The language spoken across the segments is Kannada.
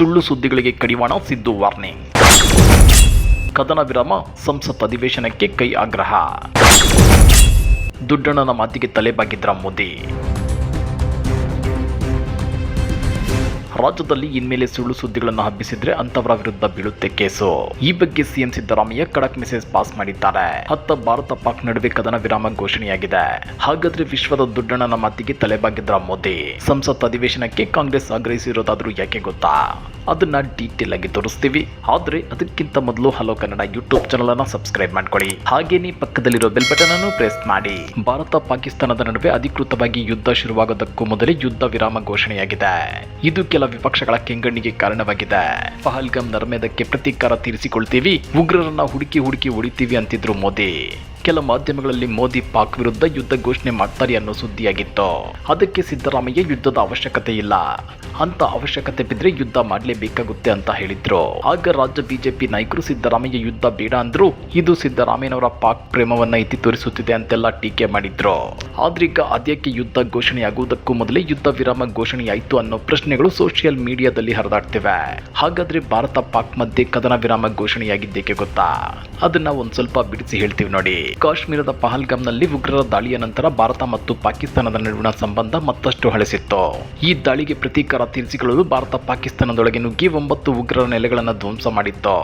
ಸುಳ್ಳು ಸುದ್ದಿಗಳಿಗೆ ಕಡಿವಾಣ, ಸಿದ್ದು ವಾರ್ನಿಂಗ್. ಕದನ ವಿರಾಮ, ಸಂಸತ್ ಅಧಿವೇಶನಕ್ಕೆ ಕೈ ಆಗ್ರಹ. ದುಡ್ಡಣ್ಣನ ಮಾತಿಗೆ ತಲೆಬಾಗಿದ್ರ ಮೋದಿ. ರಾಜ್ಯದಲ್ಲಿ ಇನ್ಮೇಲೆ ಸುಳ್ಳು ಸುದ್ದಿಗಳನ್ನು ಹಬ್ಬಿಸಿದ್ರೆ ಅಂತವರ ವಿರುದ್ಧ ಬೀಳುತ್ತೆ ಕೇಸು. ಈ ಬಗ್ಗೆ ಸಿಎಂ ಸಿದ್ದರಾಮಯ್ಯ ಖಡಕ್ ಮೆಸೇಜ್ ಪಾಸ್ ಮಾಡಿದ್ದಾರೆ. ಹತ್ತ ಭಾರತ ಪಾಕ್ ನಡುವೆ ಕದನ ವಿರಾಮ ಘೋಷಣೆಯಾಗಿದೆ. ಹಾಗಾದ್ರೆ ವಿಶ್ವದ ದುಡ್ಡಣ್ಣನ ಮಾತಿಗೆ ತಲೆಬಾಗಿದ್ರ ಮೋದಿ. ಸಂಸತ್ ಅಧಿವೇಶನಕ್ಕೆ ಕಾಂಗ್ರೆಸ್ ಆಗ್ರಹಿಸಿರೋದಾದ್ರೂ ಯಾಕೆ ಗೊತ್ತಾ? ಅದನ್ನ ಡೀಟೇಲ್ ಆಗಿ ತೋರಿಸ್ತೀವಿ. ಆದ್ರೆ ಅದಕ್ಕಿಂತ ಮೊದಲು ಹಲೋ ಕನ್ನಡ ಯೂಟ್ಯೂಬ್ ಚಾನಲ್ ಅನ್ನ ಸಬ್ಸ್ಕ್ರೈಬ್ ಮಾಡ್ಕೊಳ್ಳಿ. ಹಾಗೇನೇ ಪಕ್ಕದಲ್ಲಿರೋ ಬೆಲ್ ಬಟನ್ ಅನ್ನು ಪ್ರೆಸ್ ಮಾಡಿ. ಭಾರತ ಪಾಕಿಸ್ತಾನದ ನಡುವೆ ಅಧಿಕೃತವಾಗಿ ಯುದ್ಧ ಶುರುವಾಗೋದಕ್ಕೂ ಮೊದಲೇ ಯುದ್ಧ ವಿರಾಮ ಘೋಷಣೆಯಾಗಿದೆ. ಇದು ಕೆಲ ವಿಪಕ್ಷಗಳ ಕೆಂಗಣ್ಣಿಗೆ ಕಾರಣವಾಗಿದೆ. ಪಹಲ್ಗಾಮ್ ನರ್ಮೇದಕ್ಕೆ ಪ್ರತೀಕಾರ ತೀರಿಸಿಕೊಳ್ತೀವಿ. ಉಗ್ರರನ್ನ ಹುಡುಕಿ ಹುಡುಕಿ ಹೊಡಿತೀವಿ ಅಂತಿದ್ರು ಮೋದಿ. ಕೆಲ ಮಾಧ್ಯಮಗಳಲ್ಲಿ ಮೋದಿ ಪಾಕ್ ವಿರುದ್ಧ ಯುದ್ಧ ಘೋಷಣೆ ಮಾಡ್ತಾರೆ ಅನ್ನೋ ಸುದ್ದಿಯಾಗಿತ್ತು. ಅದಕ್ಕೆ ಸಿದ್ದರಾಮಯ್ಯ ಯುದ್ಧದ ಅವಶ್ಯಕತೆ ಇಲ್ಲ. ಅಂತ ಅವಶ್ಯಕತೆ ಬಿದ್ರೆ ಯುದ್ಧ ಮಾಡಲೇಬೇಕಾಗುತ್ತೆ ಅಂತ ಹೇಳಿದ್ರು. ಆಗ ರಾಜ್ಯ ಬಿಜೆಪಿ ನಾಯಕರು ಸಿದ್ದರಾಮಯ್ಯ ಯುದ್ಧ ಬೇಡ ಅಂದ್ರು, ಇದು ಸಿದ್ದರಾಮಯ್ಯನವರ ಪಾಕ್ ಪ್ರೇಮವನ್ನ ಎತ್ತಿ ತೋರಿಸುತ್ತಿದೆ ಅಂತೆಲ್ಲ ಟೀಕೆ ಮಾಡಿದ್ರು. ಆದ್ರೀಗ ಅದ್ಯಕ್ಕೆ ಯುದ್ಧ ಘೋಷಣೆಯಾಗುವುದಕ್ಕೂ ಮೊದಲೇ ಯುದ್ಧ ವಿರಾಮ ಘೋಷಣೆಯಾಯಿತು ಅನ್ನೋ ಪ್ರಶ್ನೆಗಳು ಸೋಷಿಯಲ್ ಮೀಡಿಯಾದಲ್ಲಿ ಹರಿದಾಡ್ತಿವೆ. ಹಾಗಾದ್ರೆ ಭಾರತ ಪಾಕ್ ಮಧ್ಯೆ ಕದನ ವಿರಾಮ ಘೋಷಣೆಯಾಗಿದ್ದೇಕೆ ಗೊತ್ತಾ? ಅದನ್ನ ಒಂದ್ ಸ್ವಲ್ಪ ಬಿಡಿಸಿ ಹೇಳ್ತೀವಿ ನೋಡಿ. ಕಾಶ್ಮೀರದ ಪಹಲ್ಗಾಮ್ನಲ್ಲಿ ಉಗ್ರರ ದಾಳಿಯ ನಂತರ ಭಾರತ ಮತ್ತು ಪಾಕಿಸ್ತಾನದ ನಡುವಿನ ಸಂಬಂಧ ಮತ್ತಷ್ಟು ಹಳಸಿತ್ತು. ಈ ದಾಳಿಗೆ ಪ್ರತೀಕಾರ ತೀರಿಸಿಕೊಳ್ಳಲು ಭಾರತ ಪಾಕಿಸ್ತಾನದೊಳಗೆ ನುಗ್ಗಿ ಒಂಬತ್ತು ಉಗ್ರರ ನೆಲೆಗಳನ್ನು ಧ್ವಂಸ ಮಾಡಿತ್ತು.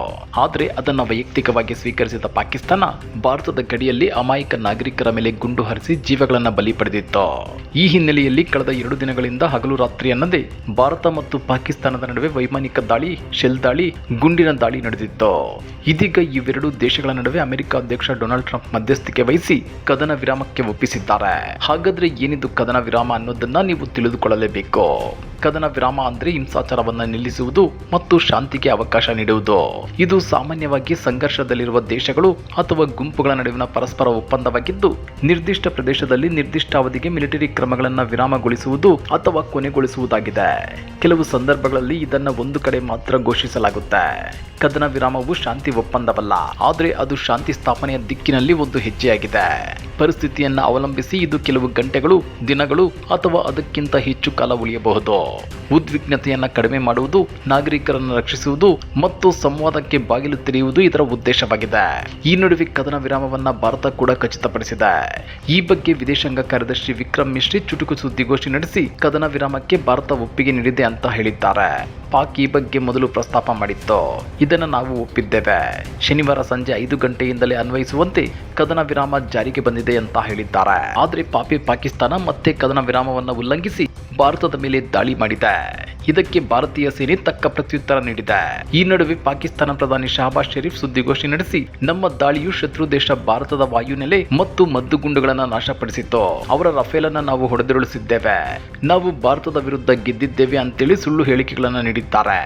ಆದರೆ ಅದನ್ನು ವೈಯಕ್ತಿಕವಾಗಿ ಸ್ವೀಕರಿಸಿದ ಪಾಕಿಸ್ತಾನ, ಭಾರತದ ಗಡಿಯಲ್ಲಿ ಅಮಾಯಕ ನಾಗರಿಕರ ಮೇಲೆ ಗುಂಡು ಹರಿಸಿ ಜೀವಗಳನ್ನು ಬಲಿ ಪಡೆದಿತ್ತು. ಈ ಹಿನ್ನೆಲೆಯಲ್ಲಿ ಕಳೆದ ಎರಡು ದಿನಗಳಿಂದ ಹಗಲು ರಾತ್ರಿ ಅನ್ನದೇ ಭಾರತ ಮತ್ತು ಪಾಕಿಸ್ತಾನದ ನಡುವೆ ವೈಮಾನಿಕ ದಾಳಿ, ಶೆಲ್ ದಾಳಿ, ಗುಂಡಿನ ದಾಳಿ ನಡೆದಿತ್ತು. ಇದೀಗ ಇವೆರಡು ದೇಶಗಳ ನಡುವೆ ಅಮೆರಿಕ ಅಧ್ಯಕ್ಷ ಡೊನಾಲ್ಡ್ ಟ್ರಂಪ್ ಮಧ್ಯಸ್ಥಿಕೆ ವಹಿಸಿ ಕದನ ವಿರಾಮಕ್ಕೆ ಒಪ್ಪಿಸಿದ್ದಾರೆ. ಹಾಗಾದ್ರೆ ಏನಿದು ಕದನ ವಿರಾಮ ಅನ್ನೋದನ್ನ ನೀವು ತಿಳಿದುಕೊಳ್ಳಲೇಬೇಕು. ಕದನ ವಿರಾಮ ಅಂದ್ರೆ ಹಿಂಸಾಚಾರವನ್ನು ನಿಲ್ಲಿಸುವುದು ಮತ್ತು ಶಾಂತಿಗೆ ಅವಕಾಶ ನೀಡುವುದು. ಇದು ಸಾಮಾನ್ಯವಾಗಿ ಸಂಘರ್ಷದಲ್ಲಿರುವ ದೇಶಗಳು ಅಥವಾ ಗುಂಪುಗಳ ನಡುವಿನ ಪರಸ್ಪರ ಒಪ್ಪಂದವಾಗಿದ್ದು, ನಿರ್ದಿಷ್ಟ ಪ್ರದೇಶದಲ್ಲಿ ನಿರ್ದಿಷ್ಟ ಅವಧಿಗೆ ಮಿಲಿಟರಿ ಕ್ರಮಗಳನ್ನು ವಿರಾಮಗೊಳಿಸುವುದು ಅಥವಾ ಕೊನೆಗೊಳಿಸುವುದಾಗಿದೆ. ಕೆಲವು ಸಂದರ್ಭಗಳಲ್ಲಿ ಇದನ್ನ ಒಂದು ಕಡೆ ಮಾತ್ರ ಘೋಷಿಸಲಾಗುತ್ತೆ. ಕದನ ವಿರಾಮವು ಶಾಂತಿ ಒಪ್ಪಂದವಲ್ಲ, ಆದರೆ ಅದು ಶಾಂತಿ ಸ್ಥಾಪನೆಯ ದಿಕ್ಕಿನಲ್ಲಿ ಒಂದು ಹೆಜ್ಜೆಯಾಗಿದೆ. ಪರಿಸ್ಥಿತಿಯನ್ನು ಅವಲಂಬಿಸಿ ಇದು ಕೆಲವು ಗಂಟೆಗಳು, ದಿನಗಳು ಅಥವಾ ಅದಕ್ಕಿಂತ ಹೆಚ್ಚು ಕಾಲ ಉಳಿಯಬಹುದು. ಉದ್ವಿಗ್ನತೆಯನ್ನು ಕಡಿಮೆ ಮಾಡುವುದು, ನಾಗರಿಕರನ್ನು ರಕ್ಷಿಸುವುದು ಮತ್ತು ಸಂವಾದಕ್ಕೆ ಬಾಗಿಲು ತೆರೆಯುವುದು ಇದರ ಉದ್ದೇಶವಾಗಿದೆ. ಈ ನಡುವೆ ಕದನ ವಿರಾಮವನ್ನ ಭಾರತ ಕೂಡ ಖಚಿತಪಡಿಸಿದೆ. ಈ ಬಗ್ಗೆ ವಿದೇಶಾಂಗ ಕಾರ್ಯದರ್ಶಿ ವಿಕ್ರಮ್ ಮಿಶ್ರಿ ಚುಟುಕು ಸುದ್ದಿಗೋಷ್ಠಿ ನಡೆಸಿ ಕದನ ವಿರಾಮಕ್ಕೆ ಭಾರತ ಒಪ್ಪಿಗೆ ನೀಡಿದೆ ಅಂತ ಹೇಳಿದ್ದಾರೆ. ಪಾಕ್ ಈ ಬಗ್ಗೆ ಮೊದಲು ಪ್ರಸ್ತಾಪ ಮಾಡಿತ್ತು. ಇದನ್ನು ನಾವು ಒಪ್ಪಿದ್ದೇವೆ. ಶನಿವಾರ ಸಂಜೆ ಐದು ಗಂಟೆಯಿಂದಲೇ ಅನ್ವಯಿಸುವಂತೆ ಕದನ ವಿರಾಮ ಜಾರಿಗೆ ಬಂದಿದೆ ಅಂತ ಹೇಳಿದ್ದಾರೆ. ಆದರೆ ಪಾಪಿ ಪಾಕಿಸ್ತಾನ ಮತ್ತೆ ಕದನ ವಿರಾಮವನ್ನು ಉಲ್ಲಂಘಿಸಿ ಭಾರತದ ಮೇಲೆ ದಾಳಿ ಮಾಡಿದೆ. ಇದಕ್ಕೆ ಭಾರತೀಯ ಸೇನೆ ತಕ್ಕ ಪ್ರತ್ಯುತ್ತರ ನೀಡಿದೆ. ಈ ನಡುವೆ ಪಾಕಿಸ್ತಾನ ಪ್ರಧಾನಿ ಶಹಬಾಜ್ ಶರೀಫ್ ಸುದ್ದಿಗೋಷ್ಠಿ ನಡೆಸಿ, ನಮ್ಮ ದಾಳಿಯು ಶತ್ರು ದೇಶ ಭಾರತದ ವಾಯುನೆಲೆ ಮತ್ತು ಮದ್ದುಗುಂಡುಗಳನ್ನು ನಾಶಪಡಿಸಿತ್ತು. ಅವರ ರಫೇಲ್ ಅನ್ನ ನಾವು ಹೊಡೆದುರುಳಿಸಿದ್ದೇವೆ. ನಾವು ಭಾರತದ ವಿರುದ್ಧ ಗೆದ್ದಿದ್ದೇವೆ ಅಂತೇಳಿ ಸುಳ್ಳು ಹೇಳಿಕೆಗಳನ್ನ ನೀಡಿದ್ದಾರೆ.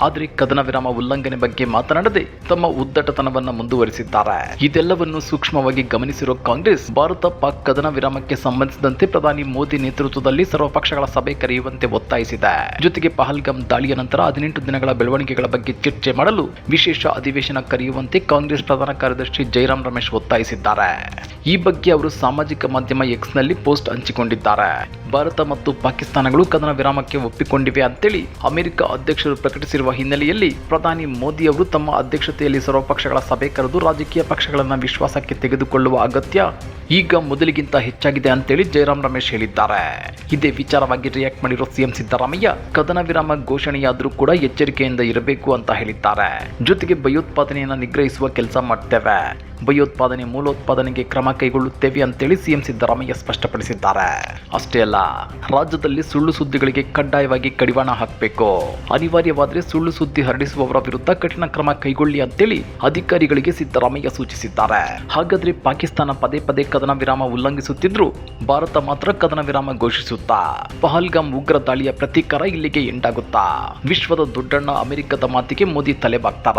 ಆದ್ರೆ ಕದನ ವಿರಾಮ ಉಲ್ಲಂಘನೆ ಬಗ್ಗೆ ಮಾತನಾಡದೆ ತಮ್ಮ ಉದ್ದಟತನವನ್ನ ಮುಂದುವರಿಸಿದ್ದಾರೆ. ಇದೆಲ್ಲವನ್ನು ಸೂಕ್ಷ್ಮವಾಗಿ ಗಮನಿಸಿರುವ ಕಾಂಗ್ರೆಸ್, ಭಾರತ ಪಾಕ್ ಕದನ ವಿರಾಮಕ್ಕೆ ಸಂಬಂಧಿಸಿದಂತೆ ಪ್ರಧಾನಿ ಮೋದಿ ನೇತೃತ್ವದಲ್ಲಿ ಸರ್ವಪಕ್ಷಗಳ ಸಭೆ ಕರೆಯುವಂತೆ ಒತ್ತಾಯಿಸಿದೆ. ಜೊತೆಗೆ ಪಹಲ್ಗಾಮ್ ದಾಳಿಯ ನಂತರ ಹದಿನೆಂಟು ದಿನಗಳ ಬೆಳವಣಿಗೆಗಳ ಬಗ್ಗೆ ಚರ್ಚೆ ಮಾಡಲು ವಿಶೇಷ ಅಧಿವೇಶನ ಕರೆಯುವಂತೆ ಕಾಂಗ್ರೆಸ್ ಪ್ರಧಾನ ಕಾರ್ಯದರ್ಶಿ ಜೈರಾಮ್ ರಮೇಶ್ ಒತ್ತಾಯಿಸಿದ್ದಾರೆ. ಈ ಬಗ್ಗೆ ಅವರು ಸಾಮಾಜಿಕ ಮಾಧ್ಯಮ ಎಕ್ಸ್ನಲ್ಲಿ ಪೋಸ್ಟ್ ಹಂಚಿಕೊಂಡಿದ್ದಾರೆ. ಭಾರತ ಮತ್ತು ಪಾಕಿಸ್ತಾನಗಳು ಕದನ ವಿರಾಮಕ್ಕೆ ಒಪ್ಪಿಕೊಂಡಿವೆ ಅಂತೇಳಿ ಅಮೆರಿಕ ಅಧ್ಯಕ್ಷರು ಪ್ರಕಟಿಸಿರುವ ಹಿನ್ನೆಲೆಯಲ್ಲಿ ಪ್ರಧಾನಿ ಮೋದಿ ಅವರು ತಮ್ಮ ಅಧ್ಯಕ್ಷತೆಯಲ್ಲಿ ಸರ್ವಪಕ್ಷಗಳ ಸಭೆ ಕರೆದು ರಾಜಕೀಯ ಪಕ್ಷಗಳನ್ನು ವಿಶ್ವಾಸಕ್ಕೆ ತೆಗೆದುಕೊಳ್ಳುವ ಅಗತ್ಯ ಈಗ ಮೊದಲಿಗಿಂತ ಹೆಚ್ಚಾಗಿದೆ ಅಂತೇಳಿ ಜಯರಾಮ್ ರಮೇಶ್ ಹೇಳಿದ್ದಾರೆ. ಇದೇ ವಿಚಾರವಾಗಿ ರಿಯಾಕ್ಟ್ ಮಾಡಿರೋ ಸಿಎಂ ಸಿದ್ದರಾಮಯ್ಯ ಕದನ ವಿರಾಮ ಘೋಷಣೆಯಾದರೂ ಕೂಡ ಎಚ್ಚರಿಕೆಯಿಂದ ಇರಬೇಕು ಅಂತ ಹೇಳಿದ್ದಾರೆ. ಜೊತೆಗೆ ಭಯೋತ್ಪಾದನೆಯನ್ನು ನಿಗ್ರಹಿಸುವ ಕೆಲಸ ಮಾಡ್ತೇವೆ. ಭಯೋತ್ಪಾದನೆ ಮೂಲೋತ್ಪಾದನೆಗೆ ಕ್ರಮ ಕೈಗೊಳ್ಳುತ್ತೇವೆ ಅಂತೇಳಿ ಸಿಎಂ ಸಿದ್ದರಾಮಯ್ಯ ಸ್ಪಷ್ಟಪಡಿಸಿದ್ದಾರೆ. ಅಷ್ಟೇ ಅಲ್ಲ, ರಾಜ್ಯದಲ್ಲಿ ಸುಳ್ಳು ಸುದ್ದಿಗಳಿಗೆ ಕಡ್ಡಾಯವಾಗಿ ಕಡಿವಾಣ ಹಾಕಬೇಕು. ಅನಿವಾರ್ಯವಾದರೆ ಸುಳ್ಳು ಸುದ್ದಿ ಹರಡಿಸುವವರ ವಿರುದ್ಧ ಕಠಿಣ ಕ್ರಮ ಕೈಗೊಳ್ಳಿ ಅಂತೇಳಿ ಅಧಿಕಾರಿಗಳಿಗೆ ಸಿದ್ದರಾಮಯ್ಯ ಸೂಚಿಸಿದ್ದಾರೆ. ಹಾಗಾದ್ರೆ ಪಾಕಿಸ್ತಾನ ಪದೇ ಪದೇ ಕದನ ವಿರಾಮ ಉಲ್ಲಂಘಿಸುತ್ತಿದ್ರು ಭಾರತ ಮಾತ್ರ ಕದನ ವಿರಾಮ ಘೋಷಿಸುತ್ತಾ? ಪಹಲ್ಗಾಮ್ ಉಗ್ರ ದಾಳಿಯ ಪ್ರತೀಕಾರ ಇಲ್ಲಿಗೆ ಎಂಡಾಗುತ್ತಾ? ವಿಶ್ವದ ದೊಡ್ಡಣ್ಣ ಅಮೆರಿಕದ ಮಾತಿಗೆ ಮೋದಿ ತಲೆಬಾಗ್ತಾರ?